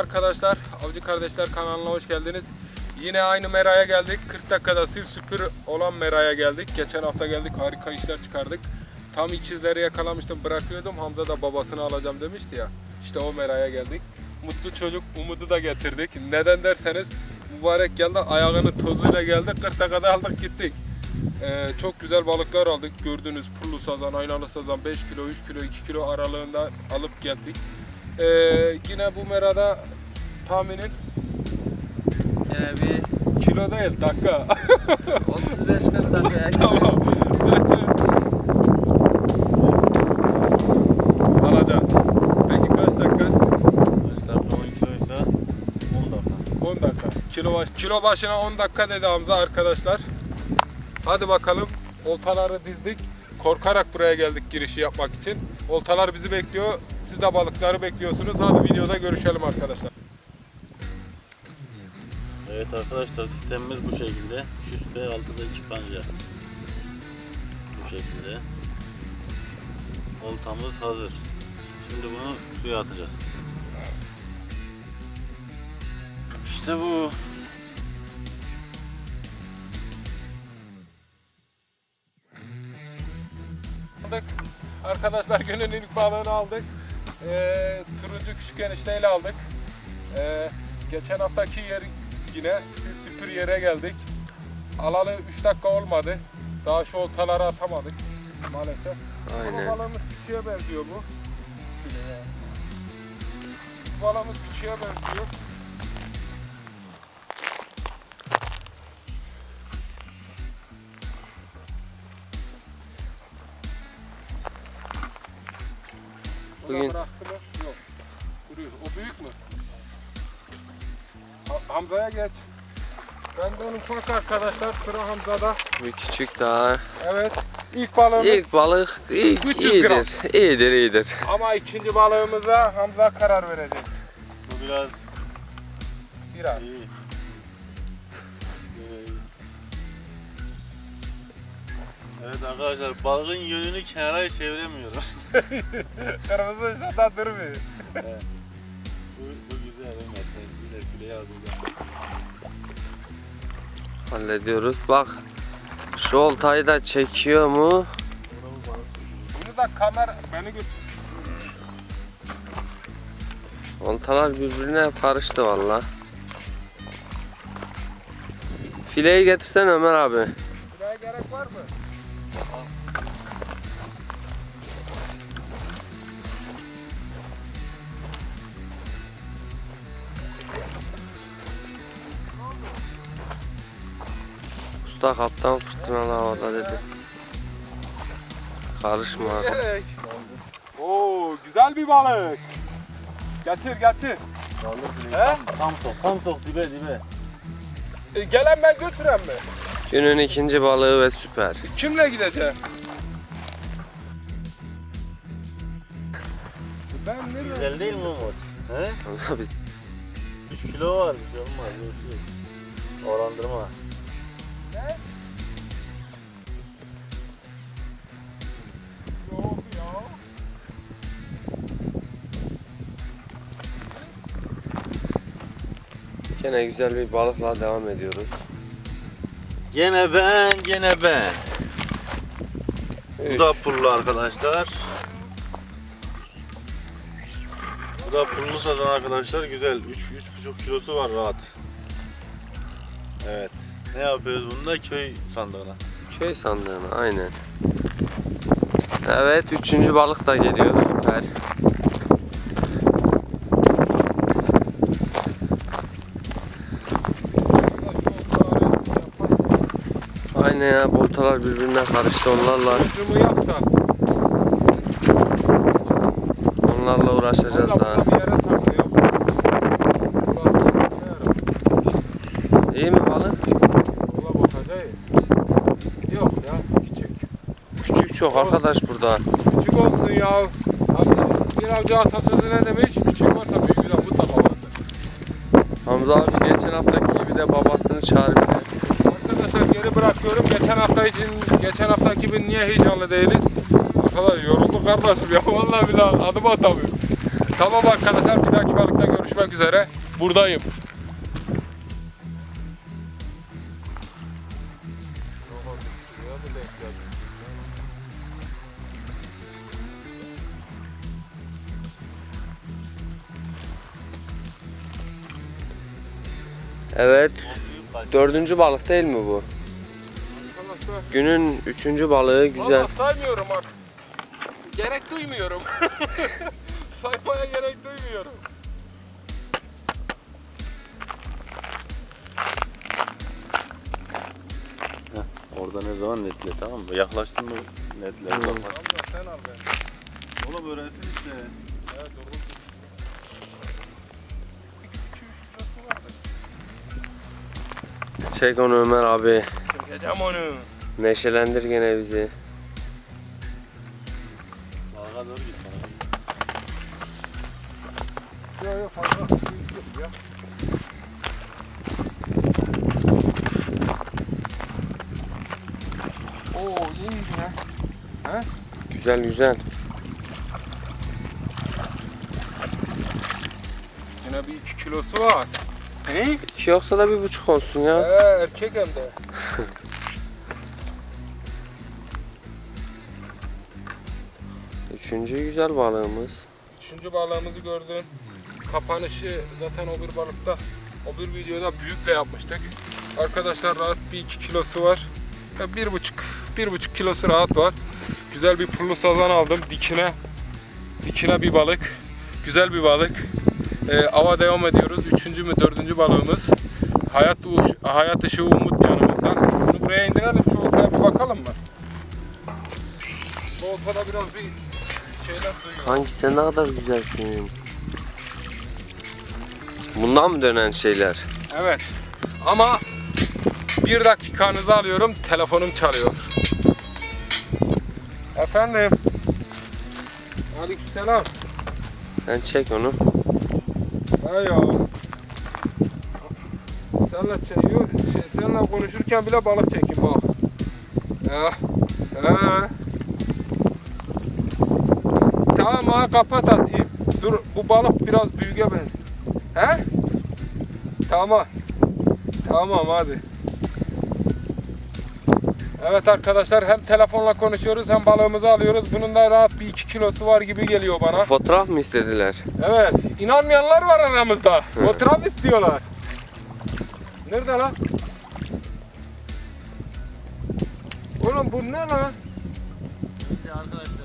arkadaşlar. Avcı Kardeşler kanalına hoş geldiniz. Yine aynı meraya geldik. 40 dakikada sil süpür olan meraya geldik. Geçen hafta geldik harika işler çıkardık. Tam ikizleri yakalamıştım bırakıyordum. Hamza da babasını alacağım demişti ya. İşte o meraya geldik. Mutlu çocuk Umut'u da getirdik. Neden derseniz mübarek geldi ayağının tozuyla geldi. 40 dakikada aldık gittik. Ee, çok güzel balıklar aldık. Gördüğünüz pullu sazan, aynalı sazan 5 kilo, 3 kilo, 2 kilo aralığında alıp geldik. Ee, yine bu merada tahminin Yine bir kilo değil dakika. 35-40 dakikaya tamam. Zaten alacağım. Peki kaç dakika? Arkadaşlar 10 kiloysa 10 dakika. 10 dakika. Kilo, baş, kilo başına 10 dakika dedi Hamza arkadaşlar. Hadi bakalım. Oltaları dizdik. Korkarak buraya geldik girişi yapmak için. Oltalar bizi bekliyor. Siz de balıkları bekliyorsunuz. Hadi videoda görüşelim arkadaşlar. Evet arkadaşlar sistemimiz bu şekilde. Üst ve altıda iki panca. Bu şekilde. Oltamız hazır. Şimdi bunu suya atacağız. İşte bu. aldık. Arkadaşlar günün ilk balığını aldık. Ee, turuncu küçük enişteyle aldık. Ee, geçen haftaki yer yine bir süpür yere geldik. Alalı 3 dakika olmadı. Daha şu oltaları atamadık maalesef. Ama Aynen. balığımız küçüğe benziyor. Bu balığımız küçüğe benziyor. Bugün- bıraktı mı? Yok. Duruyor. O büyük mü? Ha- Hamza'ya geç. Ben de onun ufak arkadaşlar. Sıra Hamza'da. Bir küçük daha. Evet. İlk balığımız. İlk balık ilk 300 gram. iyidir. İyidir iyidir. Ama ikinci balığımıza Hamza karar verecek. Bu biraz Biraz. iyi. Evet arkadaşlar balığın yönünü kenara çeviremiyorum. Kırmızı ışıkta durmuyor. bu, bu güzel evet. Yine fileye alacağım. Hallediyoruz. Bak şu oltayı da çekiyor mu? Bunu da kamera beni götür. Oltalar birbirine karıştı valla. Fileyi getirsen Ömer abi. Usta kaptan fırtınalı havada dedi. Karışma. Gerek. Oo güzel bir balık. Getir getir. He? tam, tam sok, tam sok dibe dibe. E, gelen ben götüren mi? Günün ikinci balığı ve süper. Kimle gideceğim? Ben nereye? Güzel değil mi Umut? He? Biz 3 kilo var bir şey olmaz. Görüşürüz. Orandırma. Gene güzel bir balıkla devam ediyoruz. Gene ben, gene ben. Bu Üç. da pullu arkadaşlar. Bu da pullu sazan arkadaşlar. Güzel. 3 3,5 kilosu var rahat. Evet. Ne yapıyoruz bunda? Köy sandığına. Köy sandığına aynen. Evet üçüncü balık da geliyor süper. Aynen ya boltalar birbirine karıştı onlarla Ucumu yap da. onlarla uğraşacağız daha. bir yere İyi mi balık? Yola bakacağız. Yok ya küçük. Küçük çok arkadaş burada. Küçük olsun ya. Bir avcı atasözü ne demiş? Küçük varsa büyüğüne bu da babası. Hamza abi geçen haftaki gibi de babasını çağırıyor. Geri bırakıyorum. Geçen hafta için, geçen haftaki gibi niye heyecanlı değiliz? Arkadaşlar yorulduk kardeşim ya. Vallahi billahi adım atamıyorum. Tamam arkadaşlar bir dahaki balıkta görüşmek üzere. buradayım. Evet. Dördüncü balık değil mi bu? Günün üçüncü balığı güzel. Vallahi saymıyorum artık. Gerek duymuyorum. Saymaya gerek duymuyorum. Orada ne zaman netle tamam mı? Yaklaştın mı netle. Yaklaş. Hamza sen al ben. Oğlum öğrensin işte. Ya doğru. Çek onu Ömer abi. Çekeceğim onu. Neşelendir gene bizi. Balığa doğru git bana. Yok yok fazla büyük yok ya. Oo iyiymiş ya. Güzel güzel. Yine bir iki kilosu var. He? İki yoksa da bir buçuk olsun Ee, ya. erkek hem de. Üçüncü güzel balığımız. Üçüncü balığımızı gördün. Kapanışı zaten o bir balıkta, o bir videoda büyükle yapmıştık. Arkadaşlar rahat bir iki kilosu var. Ya bir buçuk, bir buçuk kilosu rahat var. Güzel bir pullu sazan aldım dikine. Dikine bir balık. Güzel bir balık. Ee, ava devam ediyoruz. Üçüncü mü dördüncü balığımız. Hayat, uş- hayat ışığı umut yanımızda. Bunu buraya indirelim şu oltaya bir bakalım mı? Bu oltada biraz bir şeyler. Hangi sen ne kadar güzelsin. Bundan mı dönen şeyler? Evet. Ama bir dakikanızı alıyorum. Telefonum çalıyor. Efendim. Aleykümselam. Sen çek onu. Ha ya. Seninle, çekiyor, şey, seninle konuşurken bile balık çekin bak. Ya. Ha. Tamam ha kapat atayım. Dur bu balık biraz büyüğe benziyor. He? Tamam. Tamam hadi. Evet arkadaşlar hem telefonla konuşuyoruz hem balığımızı alıyoruz. Bunun da rahat bir 2 kilosu var gibi geliyor bana. Fotoğraf mı istediler? Evet. inanmayanlar var aramızda. Fotoğraf istiyorlar. Nerede lan? Oğlum bu ne lan? Arkadaşlar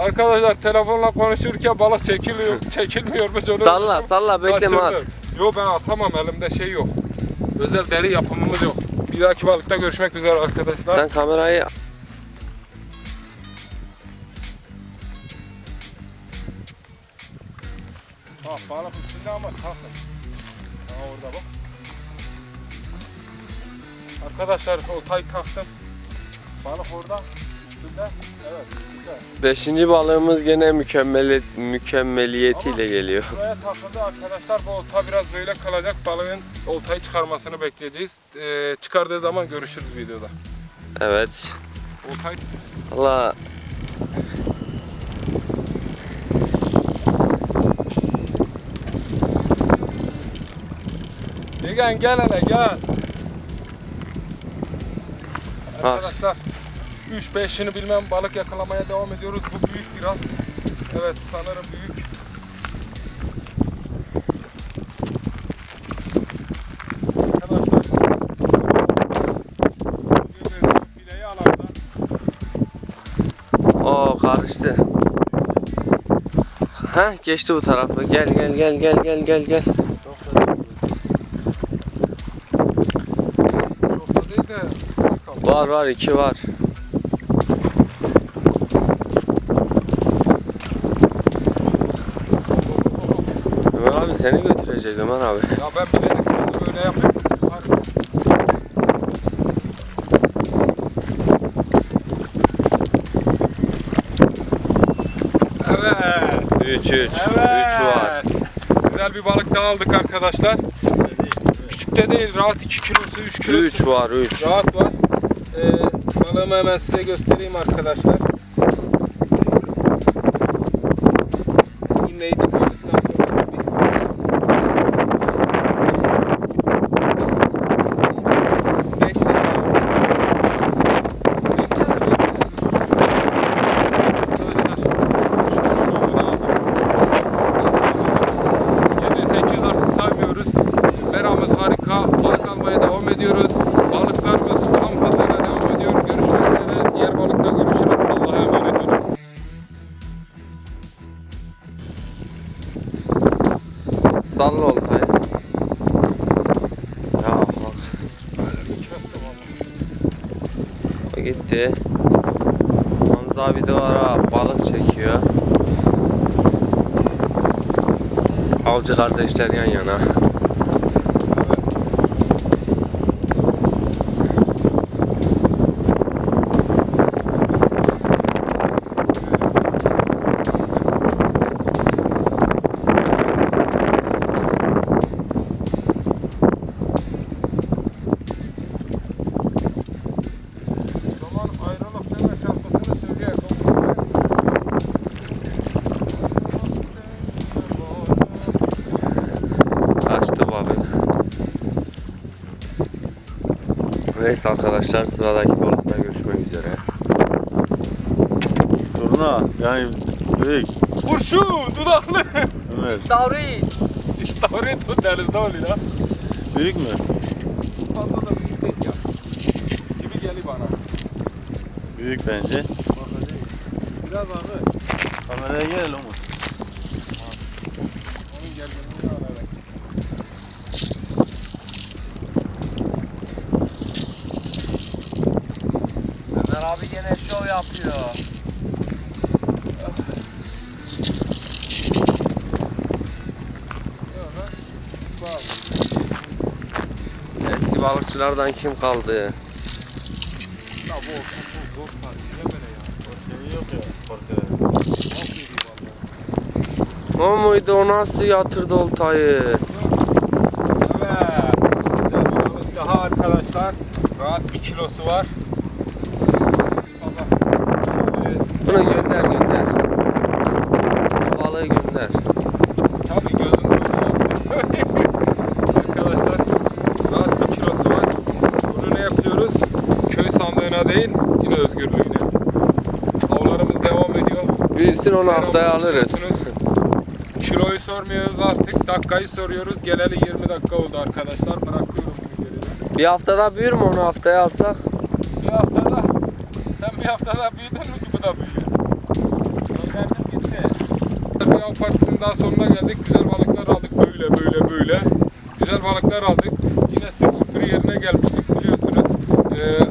Arkadaşlar telefonla konuşurken balık çekiliyor, çekilmiyormuş onu. Salla salla bekleme at. Yok ben atamam elimde şey yok. Özel deri yapımımız yok. Bir dahaki balıkta görüşmek üzere arkadaşlar. Sen kamerayı Ha balık üstünde ama takın. Ha orada bak. Arkadaşlar oltayı taktım. Balık orada. Evet. Beşinci balığımız gene mükemmeli, mükemmeliyetiyle geliyor. Buraya takıldı arkadaşlar. Bu olta biraz böyle kalacak. Balığın oltayı çıkarmasını bekleyeceğiz. Ee, çıkardığı zaman görüşürüz videoda. Evet. Oltayı Valla Nigan gel hele gel. Arkadaşlar 3-5'ini bilmem balık yakalamaya devam ediyoruz. Bu büyük biraz. Evet sanırım büyük. Arkadaşlar bileği alanda. o karıştı. Ha geçti bu tarafa. Gel gel gel gel gel gel gel. Çok da değil de. Var var iki var. Ömer abi seni götürecek Ömer abi. Ya ben bilerek bunu böyle yapıyorum. Evet. 3 3 3 Evet. var. Güzel bir balık daha aldık arkadaşlar. Küçük de değil, rahat 2 kilosu, 3 kilosu. 3 var 3. Rahat var. Ee, balığımı hemen size göstereyim arkadaşlar. Gitti. Hamza abi de ara balık çekiyor. Avcı kardeşler yan yana. Neyse arkadaşlar sıradaki balıkta görüşmek üzere. Turna yani büyük. Kurşun dudaklı. Evet. Davri. İstavrit o denizde oluyor lan. Büyük mü? Fazla da büyük değil ya. Gibi geliyor bana. Büyük bence. Biraz ağır. Kameraya gel oğlum. Onun gerginliğini alarak. Ömer abi gene şov yapıyor. Eski balıkçılardan kim kaldı? Ya bu bu bu. Ne böyle ya? Şey yok ya. Vallahi. O muydu o nasıl yatırdı oltayı? Evet. Daha arkadaşlar. Rahat bir kilosu var. Bunu gönder gönder. Balığı gönder. Tabii gözüm Arkadaşlar rahat bir kilosu var. Bunu ne yapıyoruz? Köy sandığına değil, yine özgürlüğüne. Avlarımız devam ediyor. Büyüsün onu Her haftaya alırız. biliyorsunuz. Kiloyu sormuyoruz artık, dakikayı soruyoruz. Geleli 20 dakika oldu arkadaşlar. Bırakıyorum bunu geride. Bir haftada büyür mü onu haftaya alsak? Bir haftada, sen bir haftada büyüdün mü bu da büyüyor. Bir av partisinin daha sonuna geldik. Güzel balıklar aldık böyle böyle böyle. Güzel balıklar aldık. Yine sıfır yerine gelmiştik biliyorsunuz. Ee,